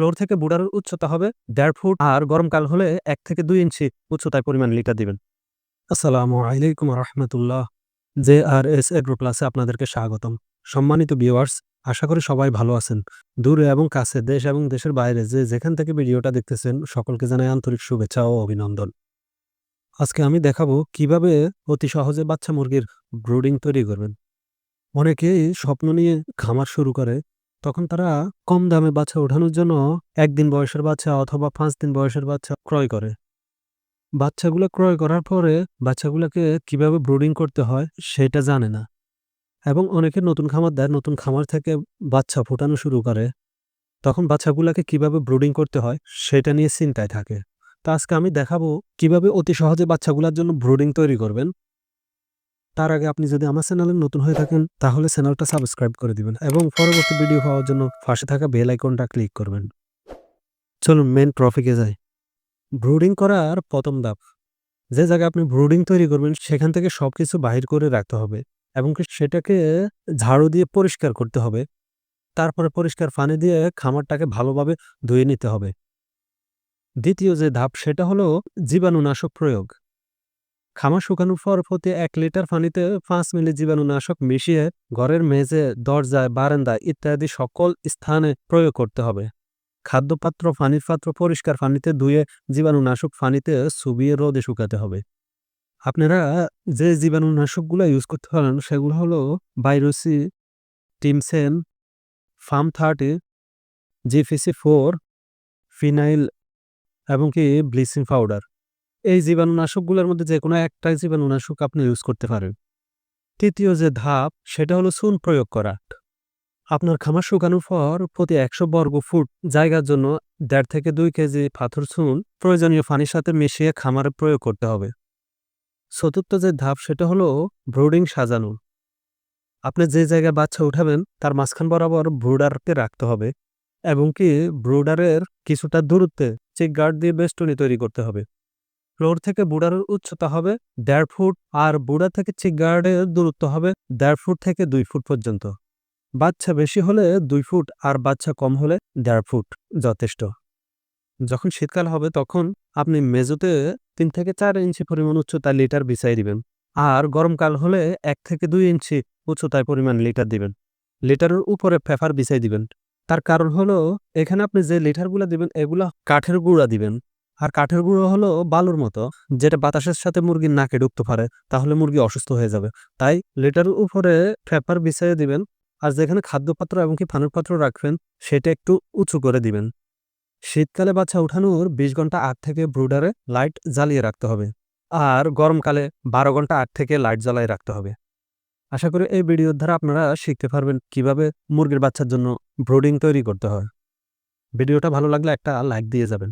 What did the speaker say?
Floor থেকে বুড়ার উচ্চতা হবে দেড় ফুট আর গরমকাল হলে এক থেকে দুই ইঞ্চি উচ্চতায় পরিমাণ লিটার দিবেন। আসসালামু আলাইকুম রহমতুল্লাহ। জে আর এস এগ্রো প্লাসে আপনাদেরকে স্বাগতম। সম্মানিত ভিউয়ার্স আশা করি সবাই ভালো আছেন। দূরে এবং কাছে দেশ এবং দেশের বাইরে যে যেখান থেকে ভিডিওটা দেখতেছেন, সকলকে জানাই আন্তরিক শুভেচ্ছা ও অভিনন্দন। আজকে আমি দেখাবো কীভাবে অতি সহজে বাচ্চা মুরগির ব্রুডিং তৈরি করবেন। অনেকেই স্বপ্ন নিয়ে খামার শুরু করে তখন তারা কম দামে বাচ্চা ওঠানোর জন্য একদিন বয়সের বাচ্চা অথবা পাঁচ দিন বয়সের বাচ্চা ক্রয় করে। বাচ্চাগুলো ক্রয় করার পরে বাচ্চাগুলোকে কীভাবে ব্রুডিং করতে হয় সেটা জানে না এবং অনেকে নতুন খামার দেয়, নতুন খামার থেকে বাচ্চা ফোটানো শুরু করে। তখন বাচ্চাগুলোকে কীভাবে ব্রুডিং করতে হয় সেটা নিয়ে চিন্তায় থাকে। তো আজকে আমি দেখাবো কীভাবে অতি সহজে বাচ্চাগুলোর জন্য ব্রুডিং তৈরি করবেন। তার আগে আপনি যদি আমার চ্যানেলে নতুন হয়ে থাকেন, তাহলে চ্যানেলটা সাবস্ক্রাইব করে দিবেন এবং পরবর্তী ভিডিও পাওয়ার জন্য পাশে থাকা বেল আইকনটা ক্লিক করবেন। চলুন মেন ট্রফিকে যাই। ব্রুডিং করার প্রথম ধাপ। যে জায়গায় আপনি ব্রুডিং তৈরি করবেন, সেখান থেকে সব কিছু বাহির করে রাখতে হবে এবং সেটাকে ঝাড়ু দিয়ে পরিষ্কার করতে হবে। তারপরে পরিষ্কার পানি দিয়ে খামারটাকে ভালোভাবে ধুয়ে নিতে হবে। দ্বিতীয় যে ধাপ, সেটা হলো জীবাণুনাশক প্রয়োগ। খামার শুকানোর পর প্রতি এক লিটার পানিতে পাঁচ মিলি জীবাণুনাশক মিশিয়ে ঘরের মেঝে, দরজায়, বারান্দায় ইত্যাদি সকল স্থানে প্রয়োগ করতে হবে। খাদ্যপাত্র, পানির পাত্র পরিষ্কার পানিতে ধুয়ে জীবাণুনাশক পানিতে চুবিয়ে রোদে শুকাতে হবে। আপনারা যে জীবাণুনাশকগুলো ইউজ করতে পারেন, সেগুলো হলো বাইরোসি টিমসেন, ফার্ম থার্টি জিফিসি ফোর, ফিনাইল, এবং কি ব্লিচিং পাউডার। এই জীবাণুনাশকগুলোর মধ্যে যে কোনো একটা জীবাণুনাশক আপনি ইউজ করতে পারেন। তৃতীয় যে ধাপ, সেটা হলো চুন প্রয়োগ করা। আপনার খামার শুকানোর পর প্রতি একশো বর্গ ফুট জায়গার জন্য দেড় থেকে দুই কেজি পাথর চুন প্রয়োজনীয় পানির সাথে মিশিয়ে খামারে প্রয়োগ করতে হবে। চতুর্থ যে ধাপ, সেটা হলো ব্রুডিং সাজানো। আপনি যে জায়গায় বাচ্চা উঠাবেন, তার মাঝখান বরাবর ব্রুডারকে রাখতে হবে এবং কি ব্রুডারের কিছুটা দূরত্বে চেক গার্ড দিয়ে বেষ্টনী তৈরি করতে হবে। ফ্লোর থেকে বুড়ারের উচ্চতা হবে দেড় ফুট আর বুড়া থেকে চেক গার্ডের দূরত্ব হবে দেড় ফুট থেকে দুই ফুট পর্যন্ত। বাচ্চা বেশি হলে দুই ফুট আর বাচ্চা কম হলে দেড় ফুট যথেষ্ট। যখন শীতকাল হবে তখন আপনি মেজোতে তিন থেকে চার ইঞ্চি পরিমাণ উচ্চতায় লিটার বিছাই দিবেন আর গরমকাল হলে এক থেকে দুই ইঞ্চি উচ্চতায় পরিমাণ লিটার দিবেন। লিটারের উপরে ফেফার বিছাই দিবেন। তার কারণ হলো এখানে আপনি যে লিটারগুলো দিবেন এগুলা কাঠের গুঁড়া দিবেন। আর কাঠের গুঁড়ো হলো বালুর মতো, যেটা বাতাসের সাথে মুরগির নাকে ঢুকতে পারে, তাহলে মুরগি অসুস্থ হয়ে যাবে। তাই লেটার উপরে ফেফার বিছাইয়ে দিবেন, আর যেখানে খাদ্যপাত্র এবং কি ফানুর পাত্র রাখবেন, সেটা একটু উঁচু করে দিবেন। শীতকালে বাচ্চা উঠানোর বিশ ঘণ্টা আগ থেকে ব্রুডারে লাইট জ্বালিয়ে রাখতে হবে, আর গরমকালে বারো ঘণ্টা আগ থেকে লাইট জ্বালিয়ে রাখতে হবে। আশা করি এই ভিডিওর দ্বারা আপনারা শিখতে পারবেন কীভাবে মুরগির বাচ্চার জন্য ব্রুডিং তৈরি করতে হয়। ভিডিওটা ভালো লাগলে একটা লাইক দিয়ে যাবেন।